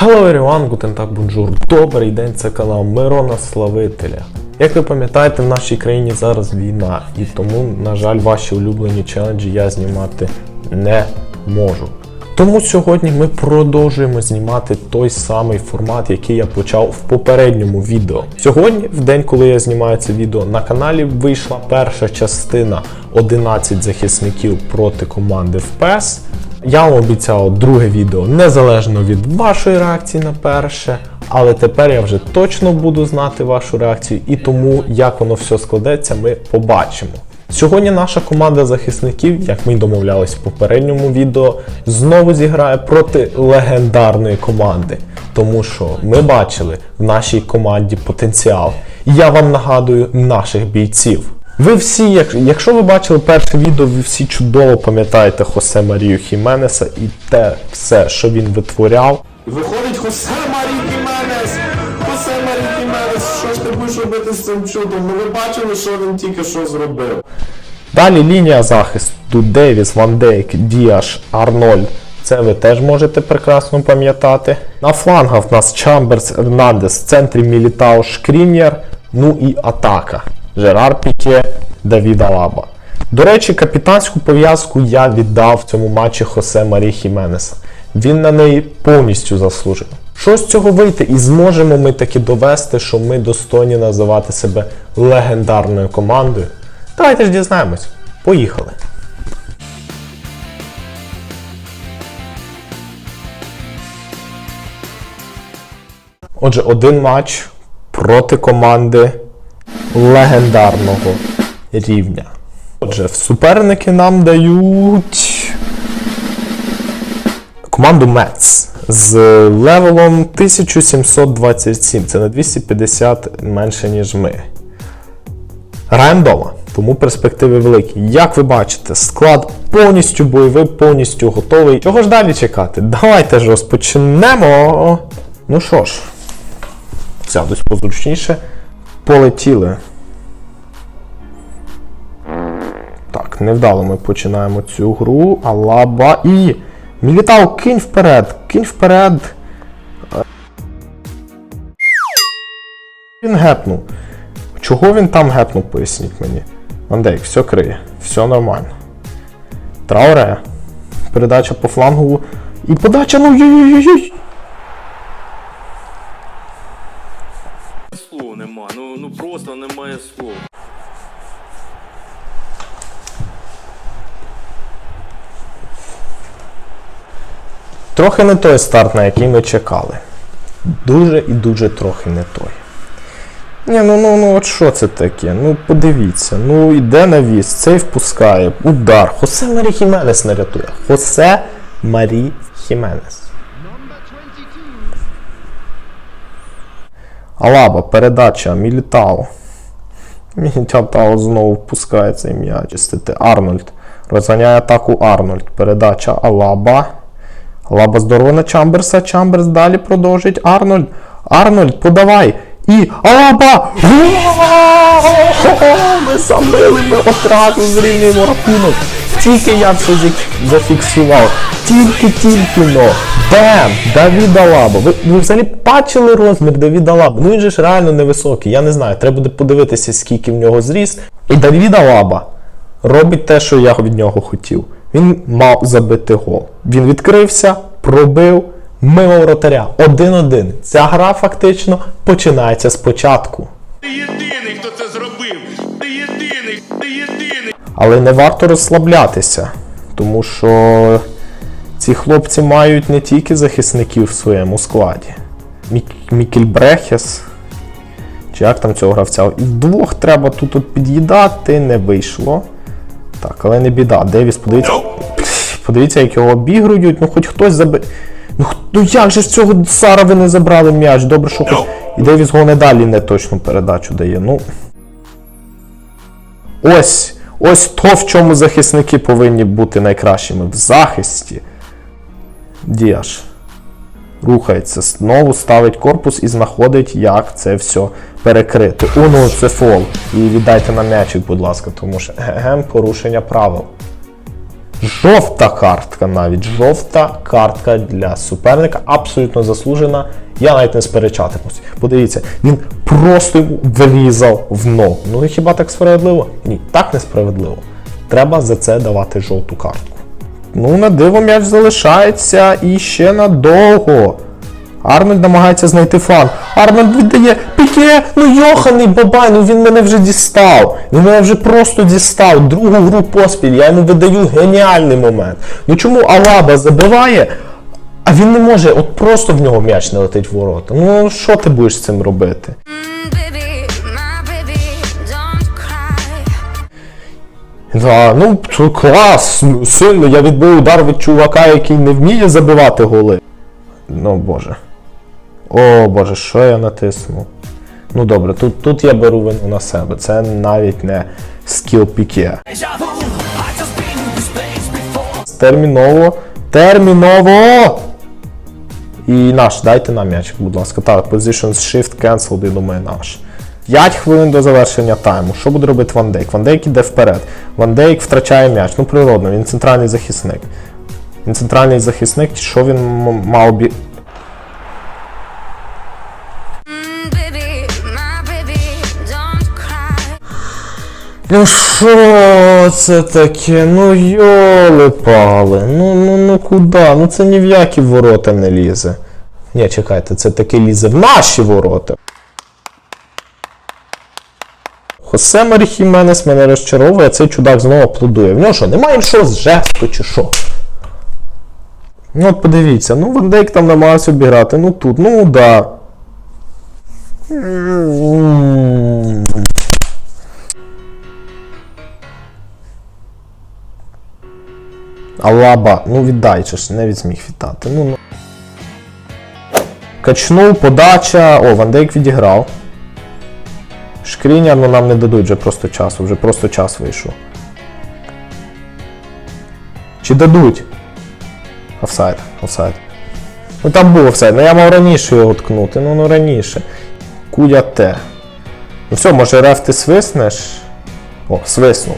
Hello everyone, guten tag, bonjour. Добрий день, це канал Мирона Славителя. Як ви пам'ятаєте, в нашій країні зараз війна, і тому, на жаль, ваші улюблені челенджі я знімати не можу. Тому сьогодні ми продовжуємо знімати той самий формат, який я почав в попередньому відео. Сьогодні, в день, коли я знімаю це відео, на каналі вийшла перша частина 11 захисників проти команди в PES. Я вам обіцяв друге відео незалежно від вашої реакції на перше. Але тепер я вже точно буду знати вашу реакцію, і тому як воно все складеться, ми побачимо. Сьогодні наша команда захисників, як ми й домовлялись в попередньому відео, знову зіграє проти легендарної команди. Тому що ми бачили в нашій команді потенціал. І я вам нагадую наших бійців. Ви всі, як- якщо ви бачили перше відео, ви всі чудово пам'ятаєте Хосе Марію Хіменеса і те все, що він витворяв. Виходить Хосе Марій Хіменес! Хосе Марій Хіменес! Що ж ти будеш робити з цим чудом? Ну ви бачили, що він тільки що зробив. Далі лінія захисту Девіс, Ван Дейк, Діаш, Арнольд. Це ви теж можете прекрасно пам'ятати. На флангах в нас Чамберс, Ернандес, в центрі Мілітао, Шкрінєр, ну і атака. Жерар Піке, Давід Алаба. До речі, капітанську пов'язку я віддав цьому матчі Хосе Марі Хіменеса. Він на неї повністю заслужив. Що з цього вийти? І зможемо ми таки довести, що ми достойні називати себе легендарною командою. Давайте ж дізнаємось. Поїхали. Отже, один матч проти команди легендарного рівня. Отже, в суперники нам дають команду Мец з левелом 1727. Це на 250 менше, ніж ми. Граємо вдома, тому перспективи великі. Як ви бачите, склад повністю бойовий, повністю готовий. Чого ж далі чекати? Давайте ж розпочнемо. Ну що ж, сядусь позручніше. Полетіли. Так, невдало ми починаємо цю гру. Алаба і. Мілітау, кинь вперед! Кинь вперед! Він гепнув. Чого він там гепнув, поясніть мені. Мандейк, все криє, все нормально. Трауре. Передача по флангу. І подача, ну ой-ой-ой! Трохи не той старт, на який ми чекали. Дуже і дуже трохи не той. Ні, ну ну ну от що це таке? Ну подивіться, ну йде навіс, цей впускає, удар. Хосе Марі Хіменес не рятує. Хосе Марі Хіменес. Алаба, передача, Мілітао. Мілітао знову впускає цей м'яч. Арнольд. Розганяє атаку Арнольд. Передача Алаба. Алаба здорово на Чамберса. Чамберс далі продовжить. Арнольд. Арнольд, подавай. І Алаба! Ми забили, ми одразу зрівнюємо рахунок. Тільки я це зафіксував. Тільки-тільки но. Бем! Давід Алаба. Ви, ви взагалі бачили розмір Давіда Алаба? Ну він же ж реально невисокий. Я не знаю, треба буде подивитися, скільки в нього зріст. І Давід Алаба робить те, що я від нього хотів. Він мав забити гол. Він відкрився, пробив, мимо воротаря. 1-1. Ця гра фактично починається спочатку. Ти єдиний, хто це зробив. Ти єдиний, ти єдиний. Але не варто розслаблятися, тому що ці хлопці мають не тільки захисників в своєму складі. Мік... Мікель Брехес. Чи як там цього гравця? І вдвох треба тут от під'їдати, не вийшло. Так, але не біда. Девіс, подивіться. Подивіться, як його обігрують. Ну хоч хтось заби. Ну, ну як же ж цього Сара ви не забрали м'яч? Добре, що хоч. І Девіс гоне далі не точну передачу дає. Ну. Ось. Ось то, в чому захисники повинні бути найкращими. В захисті. Діаш. Рухається, знову ставить корпус і знаходить, як це все перекрити. О, ну це фол. І віддайте нам м'ячик, будь ласка, тому що гем порушення правил. Жовта картка навіть. Жовта картка для суперника. Абсолютно заслужена. Я навіть не сперечатимусь. Подивіться, він просто врізав в ногу. Ну і хіба так справедливо? Ні, так несправедливо. Треба за це давати жовту картку. Ну, на диво м'яч залишається і ще надовго. Арнольд намагається знайти фланг. Арнольд віддає піке, ну йоханий бабай, ну він мене вже дістав. Він мене вже просто дістав. Другу гру поспіль. Я йому видаю геніальний момент. Ну чому Алаба забиває, а він не може, от просто в нього м'яч не летить в ворота. Ну що ти будеш з цим робити? Да, ну клас, сильно. Я відбив удар від чувака, який не вміє забивати голи. Ну боже. О боже, що я натиснув? Ну добре, тут, тут я беру вину на себе. Це навіть не скіл піке. Терміново. Терміново! І наш, дайте нам м'яч, будь ласка. Так, position shift cancel, я думаю, наш. 5 хвилин до завершення тайму. Що буде робити Ван Дейк? Ван Дейк іде вперед. Ван Дейк втрачає м'яч. Ну, природно, він центральний захисник. Він центральний захисник, що він мав бі. Ну що це таке? Ну йоли пали. Ну ну ну куди? Ну це ні в які ворота не лізе. Ні, чекайте, це таки лізе в наші ворота. Хосе Марі Хіменес мене розчаровує, а цей чудак знову аплодує. В нього що, немає іншого з жесту чи що? Ну от подивіться, ну Ван Дейк там намагався обіграти, ну тут, ну да. Алаба, ну віддай же ж, не від зміг віддати. Ну, ну. Качнув, подача. О, Ван Дейк відіграв. Шкріняр, ну нам не дадуть вже просто часу, вже просто час вийшов. Чи дадуть? Офсайд, офсайд. Ну там був офсайд, ну я мав раніше його ткнути, ну ну раніше. Кудя те. Ну все, може реф ти свиснеш? О, свиснув.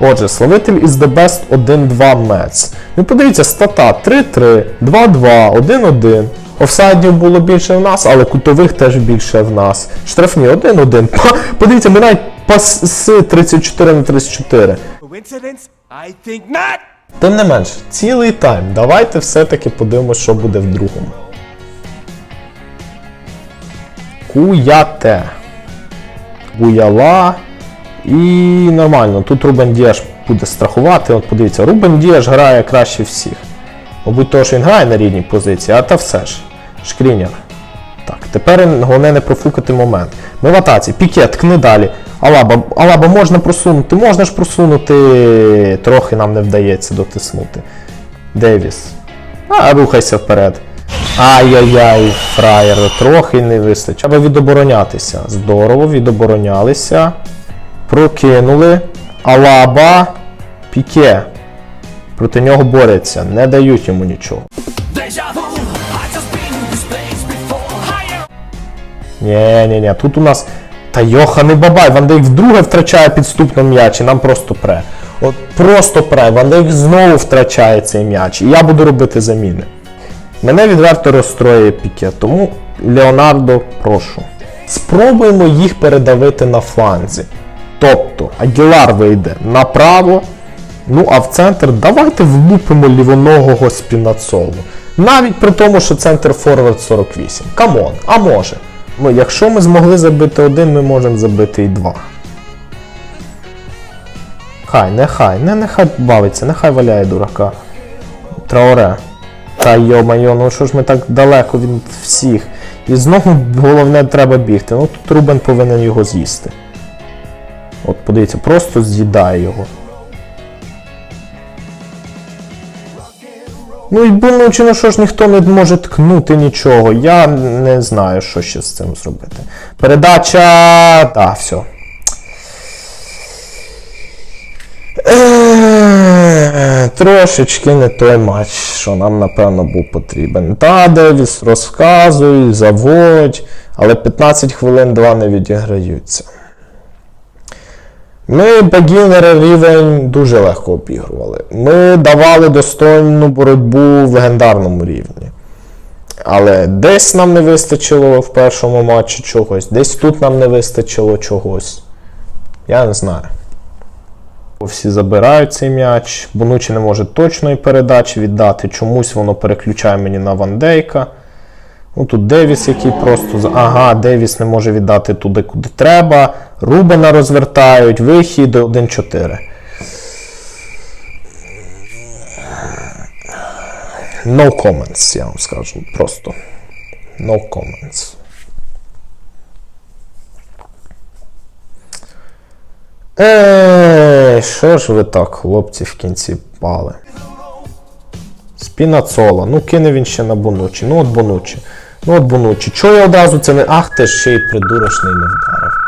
Отже, славитель із The Best 1-2 Мец. Ну подивіться, стата 3-3, 2-2, 1-1. Офсайдів було більше в нас, але кутових теж більше в нас. Штрафні 1-1. Подивіться, ми навіть паси 34 на 34. I think not! Тим не менш, цілий тайм. Давайте все-таки подивимося, що буде в другому. Куяте. Буяла. І нормально. Тут Рубен Діаш буде страхувати. От подивіться, Рубен Діаш грає краще всіх. Мабуть, того, що він грає на рідній позиції, а та все ж. Шкріняр. Так, тепер головне не профукати момент. Ми в атаці. Пікет, ткни далі. Алаба, Алаба можна просунути, можна ж просунути. Трохи нам не вдається дотиснути. Девіс. А, рухайся вперед. Ай-яй-яй, фраєри, трохи не вистачить. Треба відоборонятися. Здорово, відоборонялися. Прокинули. Алаба. Піке. Проти нього борються, не дають йому нічого. Ні, ні, ні, тут у нас. Та йоханий бабай, Ван Дейк вдруге втрачає підступно м'яч і нам просто пре. От просто пре. Ван Дейк знову втрачає цей м'яч. І я буду робити заміни. Мене відверто розстроює піке, тому Леонардо, прошу. Спробуємо їх передавити на фланзі. Тобто Агілар вийде направо. Ну а в центр давайте влупимо лівоногого спінацолу. Навіть при тому, що центр форвард 48. Камон, а може. Ми, якщо ми змогли забити один, ми можемо забити і два. Хай, нехай, не нехай бавиться, нехай валяє дурака. Траоре. Та йо-майо, ну що ж ми так далеко від всіх. І знову головне треба бігти. Ну тут Рубен повинен його з'їсти. От подивіться, просто з'їдає його. Ну і ну що ж ніхто не може ткнути нічого. Я не знаю, що ще з цим зробити. Передача. Так, все. Трошечки не той матч, що нам, напевно, був потрібен. Та, Девіс, розказуй, заводь, але 15 хвилин 2 не відіграються. Ми бегінери рівень дуже легко обігрували. Ми давали достойну боротьбу в легендарному рівні. Але десь нам не вистачило в першому матчі чогось, десь тут нам не вистачило чогось. Я не знаю. Всі забирають цей м'яч. Бонучі не може точної передачі віддати. Чомусь воно переключає мені на Вандейка. Ну тут Девіс, який просто. Ага, Девіс не може віддати туди, куди треба. Рубена розвертають, вихід 1-4. No comments, я вам скажу. Просто. No comments. Ей, що ж ви так, хлопці, в кінці пали? Спінацола. Ну кине він ще на Бонучі. Ну от Бонучі. Ну от Бонучі. Чого я одразу це не. Ах ти ще й придурочний не вдарив.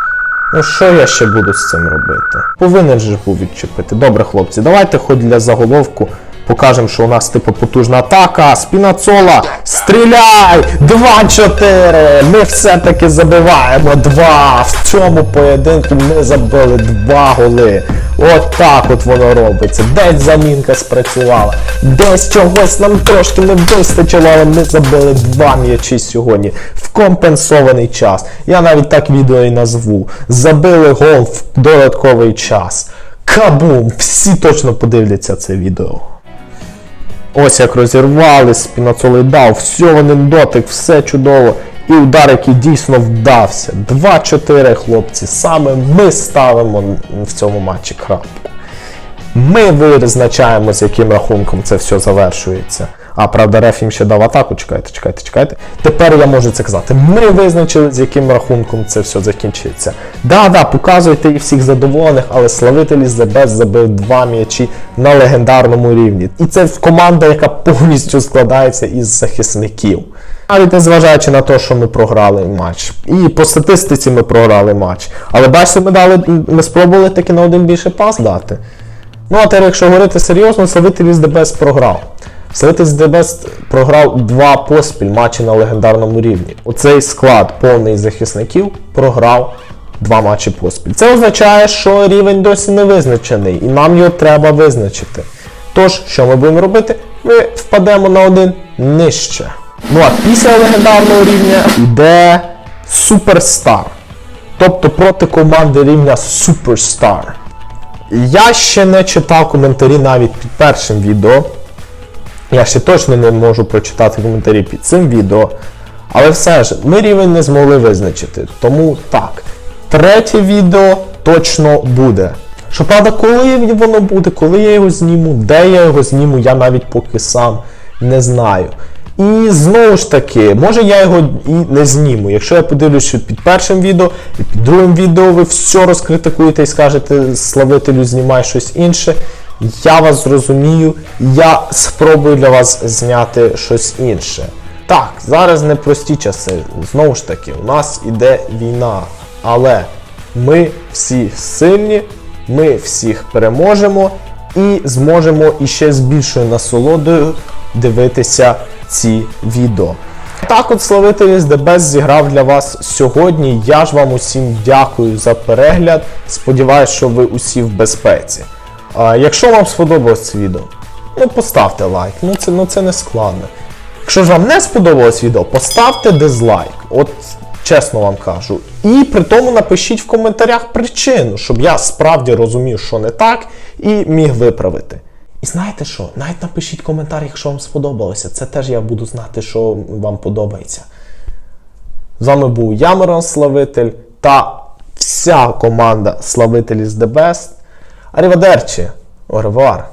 Ну що я ще буду з цим робити? Повинен же був відчепити. Добре, хлопці, давайте хоч для заголовку покажемо, що у нас типу потужна атака. Спінацола, стріляй! 2-4! Ми все-таки забиваємо 2. В цьому поєдинку ми забили 2 голи. От так от воно робиться. Десь замінка спрацювала, десь чогось нам трошки не вистачило, але ми забили два м'ячі сьогодні в компенсований час. Я навіть так відео і назву. Забили гол в додатковий час. Кабум! Всі точно подивляться це відео. Ось як розірвали, спінацолий дав, все один дотик, все чудово. І удар, який дійсно вдався. 2-4, хлопці. Саме ми ставимо в цьому матчі крапку. Ми визначаємо, з яким рахунком це все завершується. А правда, реф їм ще дав атаку. Чекайте, чекайте, чекайте. Тепер я можу це казати. Ми визначили, з яким рахунком це все закінчиться. Да, да, показуйте і всіх задоволених, але славителі з The забив два м'ячі на легендарному рівні. І це команда, яка повністю складається із захисників. Навіть незважаючи на те, що ми програли матч. І по статистиці ми програли матч. Але бачите, ми дали, ми спробували таки на один більше пас дати. Ну, а тепер, якщо говорити серйозно, Славитель з ДБС програв. З ДБС програв два поспіль матчі на легендарному рівні. Оцей склад повний захисників програв два матчі поспіль. Це означає, що рівень досі не визначений, і нам його треба визначити. Тож, що ми будемо робити? Ми впадемо на один нижче. Ну а після легендарного рівня йде Суперстар. Тобто проти команди рівня Суперстар. Я ще не читав коментарі навіть під першим відео. Я ще точно не можу прочитати коментарі під цим відео. Але все ж, ми рівень не змогли визначити. Тому так, третє відео точно буде. Щоправда, коли воно буде, коли я його зніму, де я його зніму, я навіть поки сам не знаю. І знову ж таки, може я його і не зніму. Якщо я подивлюсь, що під першим відео і під другим відео ви все розкритикуєте і скажете, славителю, знімай щось інше. Я вас зрозумію, я спробую для вас зняти щось інше. Так, зараз непрості часи. Знову ж таки, у нас іде війна. Але ми всі сильні, ми всіх переможемо і зможемо іще з більшою насолодою дивитися ці відео. Так от славитель з зіграв для вас сьогодні. Я ж вам усім дякую за перегляд. Сподіваюсь, що ви усі в безпеці. Якщо вам сподобалось це відео, ну поставте лайк. Ну це, ну це не складно. Якщо ж вам не сподобалось відео, поставте дизлайк. От чесно вам кажу. І при тому напишіть в коментарях причину, щоб я справді розумів, що не так, і міг виправити. І знаєте що? Навіть напишіть коментар, якщо вам сподобалося. Це теж я буду знати, що вам подобається. З вами був я, Славитель, та вся команда Славителі з The Best. Арівадерчі, оревуар.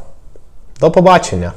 До побачення!